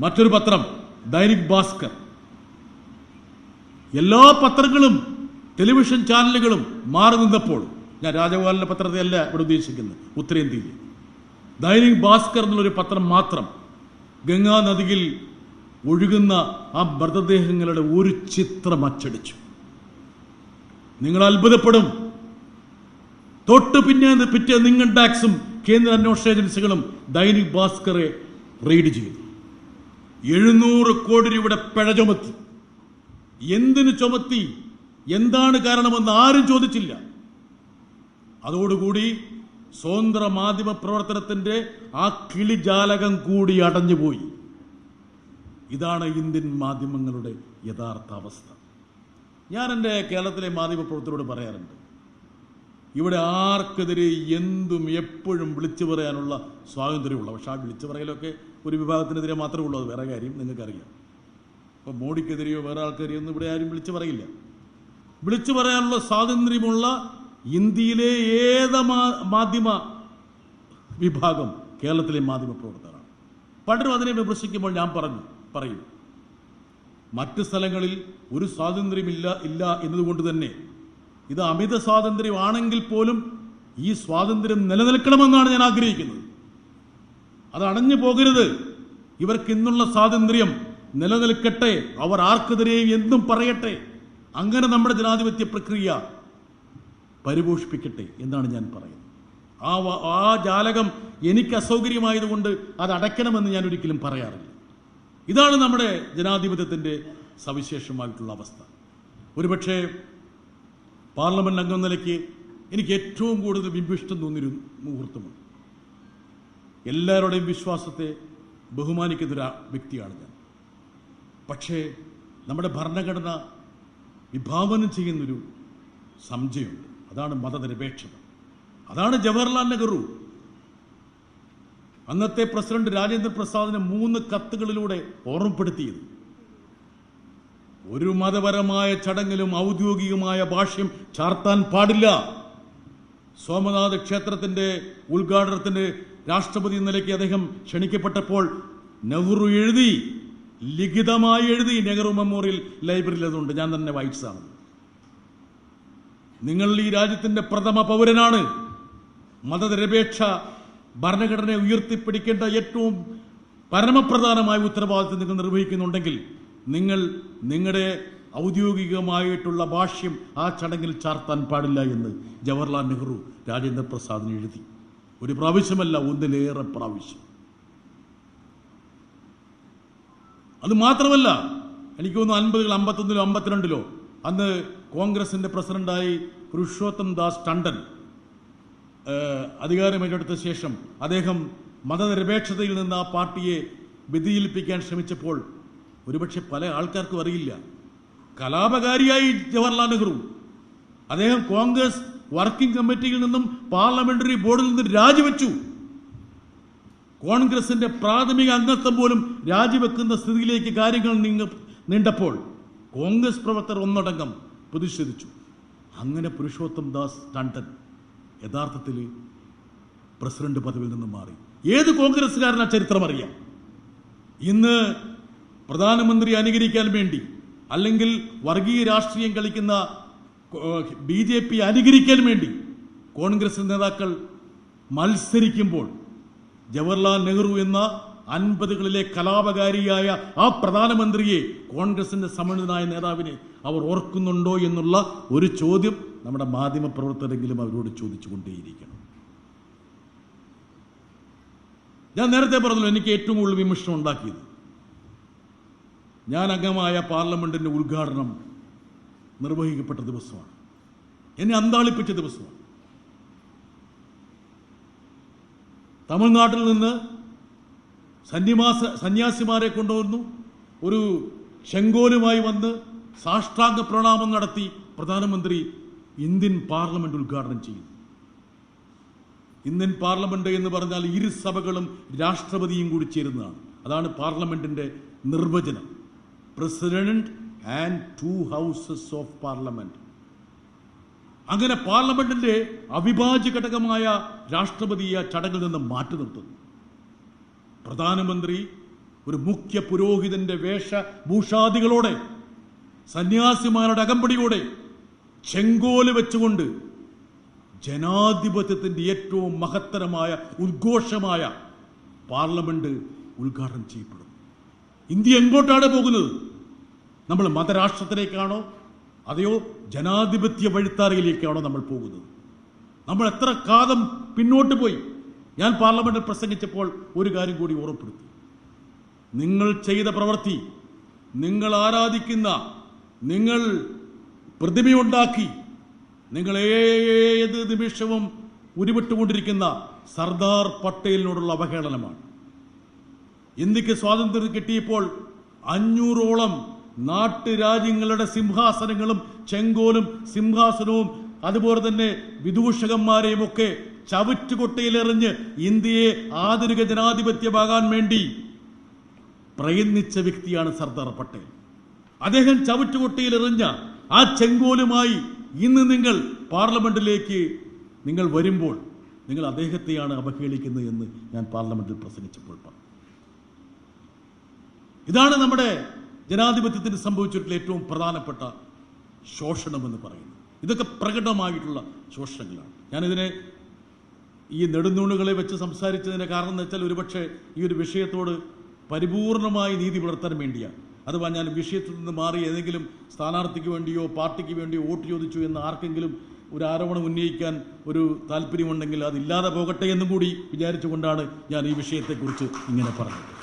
മറ്റൊരു പത്രം ദൈനിക് ഭാസ്കർ. എല്ലാ പത്രങ്ങളും ടെലിവിഷൻ ചാനലുകളും മാറി നിന്നപ്പോൾ ഞാൻ രാജഗോപാലിന്റെ പത്രത്തെയല്ല ഇവിടെ ഉദ്ദേശിക്കുന്നത് ഉത്തരേന്ത്യയിൽ ദൈനിക് ഭാസ്കർ എന്നുള്ളൊരു പത്രം മാത്രം ഗംഗാ നദിയിൽ ഒഴുകുന്ന ആ മൃതദേഹങ്ങളുടെ ഒരു ചിത്രം അച്ചടിച്ചു. നിങ്ങൾ അത്ഭുതപ്പെടും. തൊട്ട് പിന്നെ പിറ്റേ നിങ്ങൾ ടാക്സും കേന്ദ്ര അന്വേഷണ ഏജൻസികളും ദൈനിക് ഭാസ്കറെ റെയ്ഡ് ചെയ്തു. എഴുന്നൂറ് കോടി രൂപയുടെ പിഴ ചുമത്തി. എന്തിനു ചുമത്തി? എന്താണ് കാരണമെന്ന് ആരും ചോദിച്ചില്ല. അതോടുകൂടി സ്വതന്ത്ര മാധ്യമ പ്രവർത്തനത്തിന്റെ ആ കിളിജാലകം കൂടി അടഞ്ഞുപോയി. ഇതാണ് ഇന്ത്യൻ മാധ്യമങ്ങളുടെ യഥാർത്ഥ അവസ്ഥ. ഞാൻ എന്റെ കേരളത്തിലെ മാധ്യമ പ്രവർത്തകരോട് പറയാറുണ്ട് ഇവിടെ ആർക്കെതിരെ എന്തും എപ്പോഴും വിളിച്ചു പറയാനുള്ള സ്വാതന്ത്ര്യമുള്ള പക്ഷെ ആ വിളിച്ചു പറയലൊക്കെ ഒരു വിഭാഗത്തിനെതിരെ മാത്രമേ ഉള്ളൂ അത് വേറെ കാര്യം. നിങ്ങൾക്കറിയാം. അപ്പോൾ മോഡിക്കെതിരെയോ വേറെ ആൾക്കെതിരെയോ ഒന്നും ഇവിടെ ആരും വിളിച്ചു പറയില്ല. വിളിച്ചു പറയാനുള്ള സ്വാതന്ത്ര്യമുള്ള ഇന്ത്യയിലെ ഏത് മാധ്യമ വിഭാഗം കേരളത്തിലെ മാധ്യമ പ്രവർത്തകരാണ്. പലരും അതിനെ വിമർശിക്കുമ്പോൾ ഞാൻ പറഞ്ഞു പറയും മറ്റ് സ്ഥലങ്ങളിൽ ഒരു സ്വാതന്ത്ര്യമില്ല ഇല്ല എന്നതുകൊണ്ട് തന്നെ ഇത് അമിത സ്വാതന്ത്ര്യമാണെങ്കിൽ പോലും ഈ സ്വാതന്ത്ര്യം നിലനിൽക്കണമെന്നാണ് ഞാൻ ആഗ്രഹിക്കുന്നത്. അത് അടഞ്ഞു പോകരുത്. ഇവർക്ക് ഇന്നുള്ള സ്വാതന്ത്ര്യം നിലനിൽക്കട്ടെ. അവർ ആർക്കെതിരെയും എന്തും പറയട്ടെ. അങ്ങനെ നമ്മുടെ ജനാധിപത്യ പ്രക്രിയ പരിപോഷിപ്പിക്കട്ടെ എന്നാണ് ഞാൻ പറയുന്നത്. ആ ആ ജാലകം എനിക്ക് അസൗകര്യമായതുകൊണ്ട് അത് അടയ്ക്കണമെന്ന് ഞാൻ ഒരിക്കലും പറയാറില്ല. ഇതാണ് നമ്മുടെ ജനാധിപത്യത്തിന്റെ സവിശേഷമായിട്ടുള്ള അവസ്ഥ. ഒരുപക്ഷേ പാർലമെന്റ് അംഗം നിലയ്ക്ക് എനിക്ക് ഏറ്റവും കൂടുതൽ ബിംബിഷ്ടം തോന്നിയൊരു മുഹൂർത്തമുണ്ട്. എല്ലാവരുടെയും വിശ്വാസത്തെ ബഹുമാനിക്കുന്ന ഒരു വ്യക്തിയാണ് ഞാൻ. പക്ഷേ നമ്മുടെ ഭരണഘടന വിഭാവനം ചെയ്യുന്നൊരു സംശയമുണ്ട് അതാണ് മതനിരപേക്ഷത. അതാണ് ജവഹർലാൽ നെഹ്റു. അന്നത്തെ പ്രസിഡന്റ് രാജേന്ദ്ര പ്രസാദിനെ മൂന്ന് കത്തുകളിലൂടെ ഓർമ്മപ്പെടുത്തിയത്. ഒരു മതപരമായ ചടങ്ങിലും ഔദ്യോഗികമായ ഭാഷ്യം ചാർത്താൻ പാടില്ല. സോമനാഥ് ക്ഷേത്രത്തിന്റെ ഉദ്ഘാടനത്തിന് രാഷ്ട്രപതി നിലയ്ക്ക് അദ്ദേഹം ക്ഷണിക്കപ്പെട്ടപ്പോൾ നെഹ്റു എഴുതി ലിഖിതമായി എഴുതി നെഹ്റു മെമ്മോറിയൽ ലൈബ്രറിയിൽ അതുണ്ട്. ഞാൻ തന്നെ വായിച്ചതാണ് നിങ്ങൾ ഈ രാജ്യത്തിന്റെ പ്രഥമ പൗരനാണ്. മതനിരപേക്ഷ ഭരണഘടനയെ ഉയർത്തിപ്പിടിക്കേണ്ട ഏറ്റവും പരമപ്രധാനമായ ഉത്തരവാദിത്വം നിങ്ങൾ നിർവഹിക്കുന്നുണ്ടെങ്കിൽ നിങ്ങൾ നിങ്ങളുടെ ഔദ്യോഗികമായിട്ടുള്ള ഭാഷ്യം ആ ചടങ്ങിൽ ചാർത്താൻ പാടില്ല എന്ന് ജവഹർലാൽ നെഹ്റു രാജേന്ദ്ര പ്രസാദിന് എഴുതി. ഒരു പ്രാവശ്യമല്ല ഒന്നിലേറെ പ്രാവശ്യം. അത് മാത്രമല്ല എനിക്ക് തോന്നുന്നു അൻപതുകൾ അമ്പത്തൊന്നിലോ അമ്പത്തിരണ്ടിലോ അന്ന് കോൺഗ്രസിന്റെ പ്രസിഡന്റായി പുരുഷോത്തം ദാസ് ടണ്ടൻ അധികാരമേറ്റെടുത്ത ശേഷം അദ്ദേഹം മതനിരപേക്ഷതയിൽ നിന്ന് ആ പാർട്ടിയെ വ്യതിചലിപ്പിക്കാൻ ശ്രമിച്ചപ്പോൾ ഒരുപക്ഷെ പല ആൾക്കാർക്കും അറിയില്ല. കലാപകാരിയായി ജവഹർലാൽ നെഹ്റു. അദ്ദേഹം കോൺഗ്രസ് വർക്കിംഗ് കമ്മിറ്റിയിൽ നിന്നും പാർലമെന്ററി ബോർഡിൽ നിന്നും രാജിവെച്ചു. കോൺഗ്രസിന്റെ പ്രാഥമിക അംഗത്വം പോലും രാജിവെക്കുന്ന സ്ഥിതിയിലേക്ക് കാര്യങ്ങൾ നീണ്ടപ്പോൾ കോൺഗ്രസ് പ്രവർത്തകർ ഒന്നടങ്കം പ്രതിഷേധിച്ചു. അങ്ങനെ പുരുഷോത്തം ദാസ് ടണ്ടൻ യഥാർത്ഥത്തിൽ പ്രസിഡന്റ് പദവിയിൽ നിന്നും മാറി. ഏത് കോൺഗ്രസ്സുകാരനാ ചരിത്രം അറിയാം? ഇന്ന് പ്രധാനമന്ത്രി അനുകരിക്കാൻ വേണ്ടി അല്ലെങ്കിൽ വർഗീയ രാഷ്ട്രീയം കളിക്കുന്ന ബി ജെ പി അനുകരിക്കാൻ വേണ്ടി കോൺഗ്രസ് നേതാക്കൾ മത്സരിക്കുമ്പോൾ ജവഹർലാൽ നെഹ്റു എന്ന അൻപതുകളിലെ കലാപകാരിയായ ആ പ്രധാനമന്ത്രിയെ കോൺഗ്രസിന്റെ സമ്മതിനായ നേതാവിനെ അവർ ഓർക്കുന്നുണ്ടോ എന്നുള്ള ഒരു ചോദ്യം നമ്മുടെ മാധ്യമ പ്രവർത്തകരെങ്കിലും അവരോട് ചോദിച്ചുകൊണ്ടേയിരിക്കണം. ഞാൻ നേരത്തെ പറഞ്ഞല്ലോ എനിക്ക് ഏറ്റവും കൂടുതൽ വിമർശനം ഉണ്ടാക്കിയത്. ഞാൻ അംഗമായ പാർലമെന്റിന്റെ ഉദ്ഘാടനം നിർവഹിക്കപ്പെട്ട ദിവസമാണ്. എന്നെ അന്താളിപ്പിച്ച ദിവസമാണ്. തമിഴ്നാട്ടിൽ നിന്ന് സന്നിമാസ സന്യാസിമാരെ കൊണ്ടുവന്നു. ഒരു ചെങ്കോലുമായി വന്ന് സാഷ്ടാംഗ പ്രണാമം നടത്തി പ്രധാനമന്ത്രി ഇന്ത്യൻ പാർലമെന്റ് ഉദ്ഘാടനം ചെയ്യുന്നു ഇന്ത്യൻ പാർലമെന്റ് എന്ന് പറഞ്ഞാൽ ഇരു സഭകളും രാഷ്ട്രപതിയും കൂടി ചേരുന്നതാണ്. അതാണ് പാർലമെന്റിന്റെ നിർവചനം. President and two houses of parliament അങ്ങനെ പാർലമെന്റിന്റെ അവിഭാജ്യ ഘടകമായ രാഷ്ട്രപതി ആ ചടങ്ങിൽ നിന്ന് മാറ്റി നിർത്തുന്നു. പ്രധാനമന്ത്രി ഒരു മുഖ്യ പുരോഹിതന്റെ വേഷഭൂഷാദികളോടെ സന്യാസിമാരുടെ അകമ്പടിയോടെ ചെങ്കോൽ വെച്ചുകൊണ്ട് ജനാധിപത്യത്തിന്റെ ഏറ്റവും മഹത്തരമായ ഉദ്ഘോഷമായ പാർലമെന്റ് ഉദ്ഘാടനം ചെയ്യപ്പെടും. ഇന്ത്യ എങ്ങോട്ടാണ് പോകുന്നത്? നമ്മൾ മതരാഷ്ട്രത്തിലേക്കാണോ അതെയോ ജനാധിപത്യ വഴിത്താറയിലേക്കാണോ നമ്മൾ പോകുന്നത്? നമ്മൾ എത്ര കാലം പിന്നോട്ട് പോയി? ഞാൻ പാർലമെന്റിൽ പ്രസംഗിച്ചപ്പോൾ ഒരു കാര്യം കൂടി ഓർമ്മപ്പെടുത്തി. നിങ്ങൾ ചെയ്ത പ്രവൃത്തി നിങ്ങൾ ആരാധിക്കുന്ന നിങ്ങൾ പ്രതിമയുണ്ടാക്കി നിങ്ങൾ ഏത് നിമിഷവും ഉരുവിട്ടുകൊണ്ടിരിക്കുന്ന സർദാർ പട്ടേലിനോടുള്ള അവഹേളനമാണ്. ഇന്ത്യയ്ക്ക് സ്വാതന്ത്ര്യം കിട്ടിയപ്പോൾ അഞ്ഞൂറോളം നാട്ടുരാജ്യങ്ങളുടെ സിംഹാസനങ്ങളും ചെങ്കോലും സിംഹാസനവും അതുപോലെ തന്നെ വിദൂഷകന്മാരെയും ഒക്കെ ചവിറ്റുകൊട്ടയിലെറിഞ്ഞ് ഇന്ത്യയെ ആധുനിക ജനാധിപത്യമാകാൻ വേണ്ടി പ്രയത്നിച്ച വ്യക്തിയാണ് സർദാർ പട്ടേൽ. അദ്ദേഹം ചവിറ്റുകൊട്ടയിലെറിഞ്ഞ ആ ചെങ്കോലുമായി ഇന്ന് നിങ്ങൾ പാർലമെന്റിലേക്ക് നിങ്ങൾ വരുമ്പോൾ നിങ്ങൾ അദ്ദേഹത്തെയാണ് അവഹേളിക്കുന്നത് എന്ന് ഞാൻ പാർലമെന്റിൽ പ്രസംഗിച്ചപ്പോൾ പറഞ്ഞു. ഇതാണ് നമ്മുടെ ജനാധിപത്യത്തിന് സംഭവിച്ചിട്ടുള്ള ഏറ്റവും പ്രധാനപ്പെട്ട ശോഷണം എന്ന് പറയുന്നത് ഇതൊക്കെ പ്രകടമായിട്ടുള്ള ശോഷണങ്ങളാണ്. ഞാനിതിനെ ഈ നെടുന്നൂണുകളെ വെച്ച് സംസാരിച്ചതിന്റെ കാരണം എന്ന് വെച്ചാൽ ഒരുപക്ഷെ ഈ ഒരു വിഷയത്തോട് പരിപൂർണമായി നീതി പുലർത്താൻ വേണ്ടിയാണ്. അഥവാ ഞാൻ വിഷയത്തിൽ നിന്ന് മാറി ഏതെങ്കിലും സ്ഥാനാർത്ഥിക്ക് വേണ്ടിയോ പാർട്ടിക്ക് വേണ്ടിയോ വോട്ട് ചോദിച്ചു എന്ന് ആർക്കെങ്കിലും ഒരു ആരോപണം ഉന്നയിക്കാൻ ഒരു താല്പര്യമുണ്ടെങ്കിൽ അതില്ലാതെ പോകട്ടെ എന്നും കൂടി വിചാരിച്ചുകൊണ്ടാണ് ഞാൻ ഈ വിഷയത്തെക്കുറിച്ച് ഇങ്ങനെ പറഞ്ഞത്.